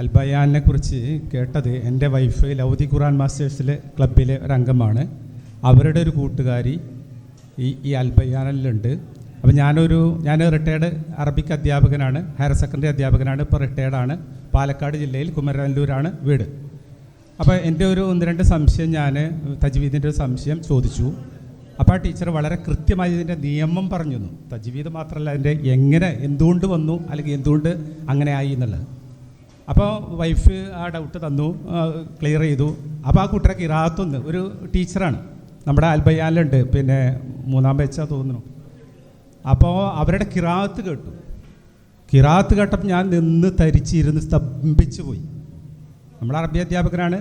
അൽബയാനെ കുറിച്ച് കേട്ടത് എന്റെ വൈഫ് ലൗദി ഖുറാൻ മാസ്റ്റേഴ്സിലെ ക്ലബിലെ ഒരു അംഗമാണ്. അവരുടെ ഒരു കൂട്ടുകാരി ഈ ഈ അൽബയാനിലുണ്ട്. അപ്പോൾ ഞാനൊരു ഞാൻ റിട്ടയർഡ് അറബിക് അധ്യാപകനാണ് ഹയർ സെക്കൻഡറി അധ്യാപകനാണ് ഇപ്പോൾ റിട്ടയർഡാണ് പാലക്കാട് ജില്ലയിൽ കുമരനല്ലൂരാണ് വീട്. അപ്പോൾ എന്റെ ഒരു ഒന്ന് രണ്ട് സംശയം ഞാൻ തജ്വീദിന്റെ ഒരു സംശയം ചോദിച്ചു. അപ്പോൾ ആ ടീച്ചർ വളരെ കൃത്യമായി ഇതിന്റെ നിയമം പറഞ്ഞു തജ്വീദ് മാത്രമല്ല അതിന്റെ എങ്ങനെ എന്തുകൊണ്ട് വന്നു അല്ലെങ്കിൽ എന്തുകൊണ്ട് അങ്ങനെ ആയി എന്നുള്ളത്. അപ്പോൾ വൈഫ് ആ ഡൗട്ട് തന്നു ക്ലിയർ ചെയ്തു. അപ്പോൾ ആ കുട്ടിയുടെ കിറാത്തൊന്ന് ഒരു ടീച്ചറാണ്. നമ്മുടെ അൽബയാനിലുണ്ട്. പിന്നെ മൂന്നാം വെച്ചാൽ തോന്നുന്നു. അപ്പോൾ അവരുടെ കിറാത്ത് കേട്ടു. കിറാത്ത് കേട്ടപ്പോൾ ഞാൻ നിന്ന് തരിച്ചിരുന്ന് സ്തംഭിച്ചു പോയി. നമ്മുടെ അറബി അധ്യാപകനാണ്.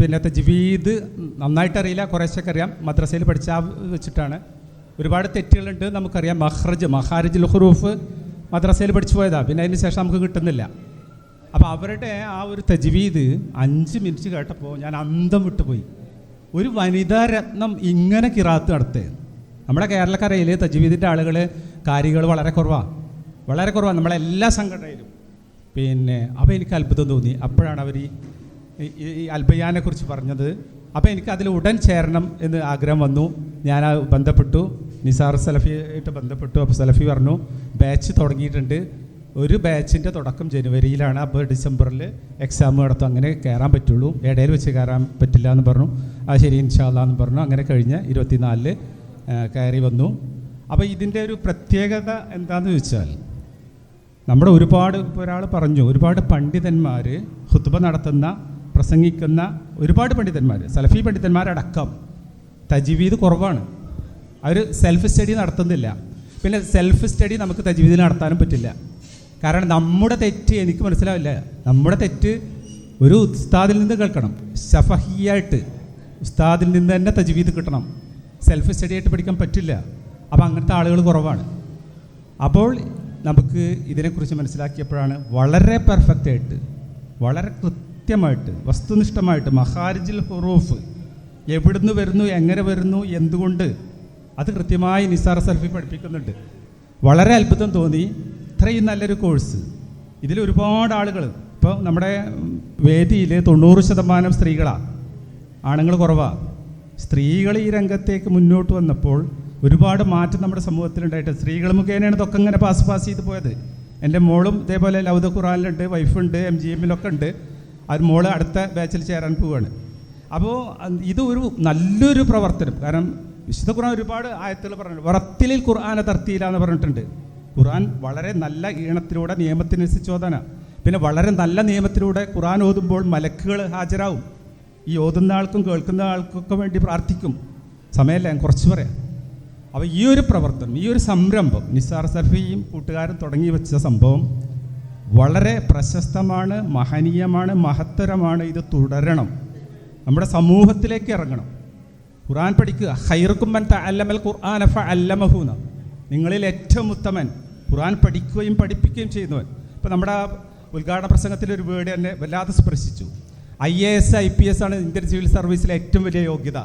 പിന്നെ തജ്വീദ് നന്നായിട്ട് അറിയില്ല കുറേശ്ശൊക്കെ അറിയാം. മദ്രസയിൽ പഠിച്ച വെച്ചിട്ടാണ്. ഒരുപാട് തെറ്റുകളുണ്ട്. നമുക്കറിയാം. മഹ്റജ് മഹാരജ് ഹുറൂഫ് മദ്രസയിൽ പഠിച്ചു പോയതാണ് പിന്നെ അതിന് ശേഷം നമുക്ക് കിട്ടുന്നില്ല. അപ്പോൾ അവരുടെ ആ ഒരു തജ്വീദ് അഞ്ച് മിനിറ്റ് കേട്ടപ്പോൾ ഞാൻ അന്തം വിട്ടുപോയി. ഒരു വനിതാ രത്നം ഇങ്ങനെ കിറാത്ത് നടത്തേ. നമ്മുടെ കേരളക്കരയിൽ തജ്വീദിന്റെ ആളുകൾ കാര്യങ്ങൾ വളരെ കുറവാണ് വളരെ കുറവാണ് നമ്മളെല്ലാ സംഘടനയിലും. പിന്നെ അപ്പോൾ എനിക്ക് അത്ഭുതം തോന്നി. അപ്പോഴാണ് അവർ ഈ ഈ- ഈ കുറിച്ച് പറഞ്ഞത്. അപ്പോൾ എനിക്ക് അതിൽ ഉടൻ ചേരണം എന്ന് ആഗ്രഹം വന്നു. ഞാൻ ബന്ധപ്പെട്ടു. നിസാർ സലഫിയായിട്ട് ബന്ധപ്പെട്ടു. അപ്പോൾ സലഫി പറഞ്ഞു ബാച്ച് തുടങ്ങിയിട്ടുണ്ട്. ഒരു ബാച്ചിന്റെ തുടക്കം ജനുവരിയിലാണ്. അപ്പോൾ ഡിസംബറിൽ എക്സാം നടത്തും. അങ്ങനെ കയറാൻ പറ്റുള്ളൂ. ഇടയിൽ വെച്ച് കയറാൻ പറ്റില്ല എന്ന് പറഞ്ഞു. ആ ശരി ഇൻഷാല്ല എന്ന് പറഞ്ഞു. അങ്ങനെ കഴിഞ്ഞ് ഇരുപത്തിനാലിൽ കയറി വന്നു. അപ്പോൾ ഇതിന്റെ ഒരു പ്രത്യേകത എന്താണെന്ന് ചോദിച്ചാൽ നമ്മുടെ ഒരുപാട് ഒരാൾ പറഞ്ഞു ഒരുപാട് പണ്ഡിതന്മാർ ഹുത്തുബ നടത്തുന്ന പ്രസംഗിക്കുന്ന ഒരുപാട് പണ്ഡിതന്മാർ സലഫി പണ്ഡിതന്മാരടക്കം തജ്വീദ് കുറവാണ്. അവർ സെൽഫ് സ്റ്റഡി നടത്തുന്നില്ല. പിന്നെ സെൽഫ് സ്റ്റഡി നമുക്ക് തജ്വീദ് നടത്താനും പറ്റില്ല. കാരണം നമ്മുടെ തെറ്റ് എനിക്ക് മനസ്സിലാവില്ല. നമ്മുടെ തെറ്റ് ഒരു ഉസ്താദിൽ നിന്ന് കേൾക്കണം. ഷഫഹിയായിട്ട് ഉസ്താദിൽ നിന്ന് തന്നെ തജ്വീദ് കിട്ടണം. സെൽഫ് സ്റ്റഡി ആയിട്ട് പഠിക്കാൻ പറ്റില്ല. അപ്പോൾ അങ്ങനത്തെ ആളുകൾ കുറവാണ്. അപ്പോൾ നമുക്ക് ഇതിനെക്കുറിച്ച് മനസ്സിലാക്കിയപ്പോഴാണ് വളരെ പെർഫെക്റ്റ് ആയിട്ട് വളരെ കൃത്യമായിട്ട് വസ്തുനിഷ്ഠമായിട്ട് മഹാരിജിൽ ഹുറൂഫ് എവിടുന്ന് വരുന്നു എങ്ങനെ വരുന്നു എന്തുകൊണ്ട് അത് കൃത്യമായി നിസാർ സെൽഫി പഠിപ്പിക്കുന്നുണ്ട്. വളരെ അത്ഭുതം തോന്നി. ഇത്രയും നല്ലൊരു കോഴ്സ്. ഇതിൽ ഒരുപാട് ആളുകൾ ഇപ്പോൾ നമ്മുടെ വേദിയിൽ തൊണ്ണൂറ് ശതമാനം സ്ത്രീകളാണ് ആണുങ്ങൾ കുറവാണ് സ്ത്രീകൾ ഈ രംഗത്തേക്ക് മുന്നോട്ട് വന്നപ്പോൾ ഒരുപാട് മാറ്റം നമ്മുടെ സമൂഹത്തിലുണ്ടായിട്ട്. സ്ത്രീകൾ മുഖേനയാണ് ഇതൊക്കെ ഇങ്ങനെ പാസ് പാസ് ചെയ്ത് പോയത്. എന്റെ മോളും ഇതേപോലെ ലൗദ ഖുറാനിലുണ്ട് വൈഫുണ്ട് എം ജി എമ്മിലൊക്കെ ഉണ്ട് അത് മോൾ അടുത്ത ബാച്ചിൽ ചേരാൻ പോവുകയാണ് അപ്പോൾ ഇത് ഒരു നല്ലൊരു പ്രവർത്തനം. കാരണം വിശുദ്ധ ഖുർആൻ ഒരുപാട് ആയത്തുകൾ പറഞ്ഞിട്ടുണ്ട്. വറത്തിലിൽ ഖുർആാനെ തർത്തിയില്ല എന്ന് പറഞ്ഞിട്ടുണ്ട്. ഖുർആൻ വളരെ നല്ല ഈണത്തിലൂടെ നിയമത്തിനനുസരിച്ച് ചോദന പിന്നെ വളരെ നല്ല നിയമത്തിലൂടെ ഖുറാൻ ഓതുമ്പോൾ മലക്കുകൾ ഹാജരാകും ഈ ഓതുന്ന ആൾക്കും കേൾക്കുന്ന ആൾക്കൊക്കെ വേണ്ടി പ്രാർത്ഥിക്കും. സമയമല്ല? ഞാൻ കുറച്ച് പറയാം. അപ്പോൾ ഈ ഒരു പ്രവർത്തനം ഈ ഒരു സംരംഭം നിസാർ സർഫിയും കൂട്ടുകാരും തുടങ്ങി വെച്ച സംഭവം വളരെ പ്രശസ്തമാണ് മഹനീയമാണ് മഹത്തരമാണ്. ഇത് തുടരണം. നമ്മുടെ സമൂഹത്തിലേക്ക് ഇറങ്ങണം. ഖുർആൻ പഠിക്കുക. ഹൈറുക്കുമ്മൻ അല്ലമൽ ഖുർആൻ ഫ അല്ലമഹൂന നിങ്ങളിൽ ഏറ്റവും ഉത്തമൻ ഖുർആൻ പഠിക്കുകയും പഠിപ്പിക്കുകയും ചെയ്യുന്നവൻ. ഇപ്പം നമ്മുടെ ഉദ്ഘാടന പ്രസംഗത്തിൽ ഒരു വേർഡ് എന്നെ വല്ലാതെ സ്പർശിച്ചു. I A S I P S ആണ് ഇന്ത്യൻ സിവിൽ സർവീസിലെ ഏറ്റവും വലിയ യോഗ്യത.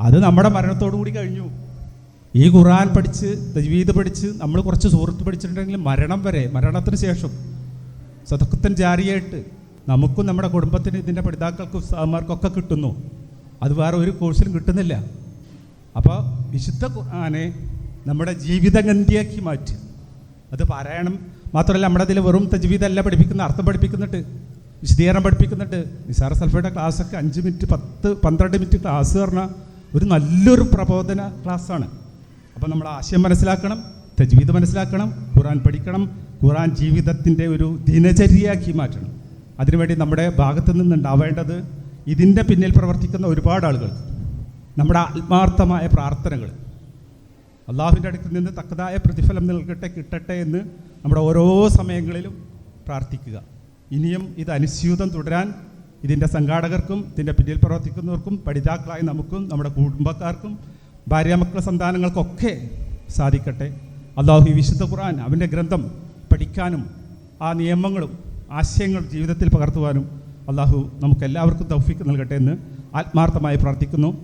അത് നമ്മുടെ മരണത്തോടു കൂടി കഴിഞ്ഞു. ഈ ഖുർആൻ പഠിച്ച് തജ്വീദ് പഠിച്ച് നമ്മൾ കുറച്ച് സുഹൃത്ത് പഠിച്ചിട്ടുണ്ടെങ്കിൽ മരണം വരെ മരണത്തിന് ശേഷം സതക്കത്തൻ ജാരിയായിട്ട് നമുക്കും നമ്മുടെ കുടുംബത്തിന് ഇതിന്റെ പഠിതാക്കൾക്കും സാമാർക്കൊക്കെ കിട്ടുന്നു. അത് വേറെ ഒരു കോഴ്സിലും കിട്ടുന്നില്ല. അപ്പോൾ വിശുദ്ധ ഖുർആനെ നമ്മുടെ ജീവിതഗന്ധിയാക്കി മാറ്റി. അത് പാരായണം. മാത്രമല്ല നമ്മുടെ അതിൽ വെറും തജ്വീദല്ല പഠിപ്പിക്കുന്ന അർത്ഥം പഠിപ്പിക്കുന്നുണ്ട് വിശദീകരണം പഠിപ്പിക്കുന്നുണ്ട് നിസാർ സൽഫയുടെ ക്ലാസ്സൊക്കെ അഞ്ച് മിനിറ്റ് പത്ത് പന്ത്രണ്ട് മിനിറ്റ് ക്ലാസ് പറഞ്ഞാൽ ഒരു നല്ലൊരു പ്രബോധന ക്ലാസ്സാണ്. അപ്പോൾ നമ്മൾ ആശയം മനസ്സിലാക്കണം തജ്വീദ് മനസ്സിലാക്കണം ഖുറാൻ പഠിക്കണം ഖുറാൻ ജീവിതത്തിന്റെ ഒരു ദിനചര്യയാക്കി മാറ്റണം. അതിനുവേണ്ടി നമ്മുടെ ഭാഗത്തു നിന്നുണ്ടാവേണ്ടത് ഇതിന്റെ പിന്നിൽ പ്രവർത്തിക്കുന്ന ഒരുപാട് ആളുകൾ നമ്മുടെ ആത്മാർത്ഥമായ പ്രാർത്ഥനകൾ. അള്ളാഹുവിന്റെ അടുത്ത് നിന്ന് തക്കതായ പ്രതിഫലം നൽകട്ടെ കിട്ടട്ടെ എന്ന് നമ്മുടെ ഓരോ സമയങ്ങളിലും പ്രാർത്ഥിക്കുക. ഇനിയും ഇത് അനുസ്യൂതം തുടരാൻ ഇതിന്റെ സംഘാടകർക്കും ഇതിന്റെ പിന്നിൽ പ്രവർത്തിക്കുന്നവർക്കും പഠിതാക്കളായ നമുക്കും നമ്മുടെ കുടുംബക്കാർക്കും ഭാര്യാമക്കള സന്താനങ്ങൾക്കൊക്കെ സാധിക്കട്ടെ. അള്ളാഹു വിശുദ്ധ ഖുർആൻ അവന്റെ ഗ്രന്ഥം പഠിക്കാനും ആ നിയമങ്ങളും ആശയങ്ങളും ജീവിതത്തിൽ പകർത്തുവാനും അള്ളാഹു നമുക്കെല്ലാവർക്കും തൗഫിക്ക് നൽകട്ടെ എന്ന് ആത്മാർത്ഥമായി പ്രാർത്ഥിക്കുന്നു.